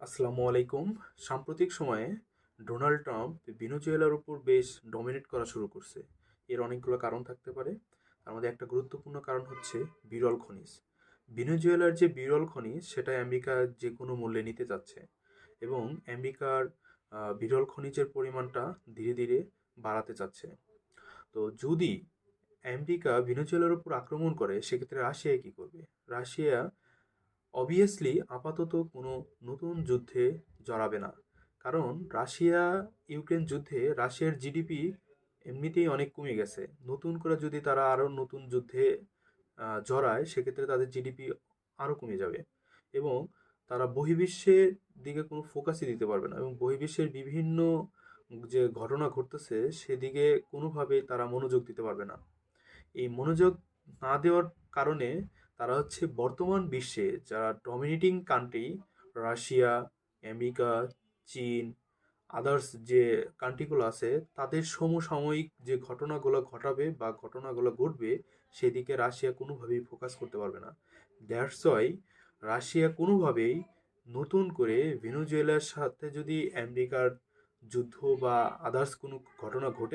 আসসালামু আলাইকুম। সাম্প্রতিক সময়ে ডোনাল্ড ট্রাম্প ভেনেজুয়েলার উপর বেশ ডমিনেট করা শুরু করছে। এর অনেকগুলো কারণ থাকতে পারে। তার মধ্যে একটা গুরুত্বপূর্ণ কারণ হচ্ছে বিরল খনিজ। ভেনেজুয়েলার যে বিরল খনিজ, সেটা আমেরিকা যে কোনো মূল্যে নিতে যাচ্ছে এবং আমেরিকার বিরল খনিজের পরিমাণটা ধীরে ধীরে বাড়াতে চাচ্ছে তো যদি আমেরিকা ভেনেজুয়েলার উপর আক্রমণ করে, সেক্ষেত্রে রাশিয়া কী করবে? রাশিয়া অবভিয়াসলি আপাতত কোনো নতুন যুদ্ধে জড়াবে না। কারণ রাশিয়া, ইউক্রেন যুদ্ধে রাশিয়ার জিডিপি এমনিতেই অনেক কমে গেছে। নতুন করে যদি তারা আরও নতুন যুদ্ধে জড়ায়, সেক্ষেত্রে তাদের জিডিপি আরও কমে যাবে এবং তারা বহির্বিশ্বের দিকে কোনো ফোকাসই দিতে পারবে না এবং বহির্বিশ্বের বিভিন্ন যে ঘটনা ঘটতেছে, সেদিকে কোনোভাবেই তারা মনোযোগ দিতে পারবে না। এই মনোযোগ না দেওয়ার কারণে তারা হচ্ছে বর্তমান বিশ্বে যারা ডমিনেটিং কান্ট্রি রাশিয়া, আমেরিকা, চীন আদার্স যে কান্ট্রিগুলো আছে, তাদের সমসাময়িক যে ঘটনাগুলো ঘটাবে বা ঘটনাগুলো ঘটবে, সেদিকে রাশিয়া কোনোভাবেই ফোকাস করতে পারবে না। দ্যাটস ওয়াই রাশিয়া কোনোভাবেই নতুন করে ভেনেজুয়েলার সাথে যদি আমেরিকার যুদ্ধ বা আদার্স কোনো ঘটনা ঘটে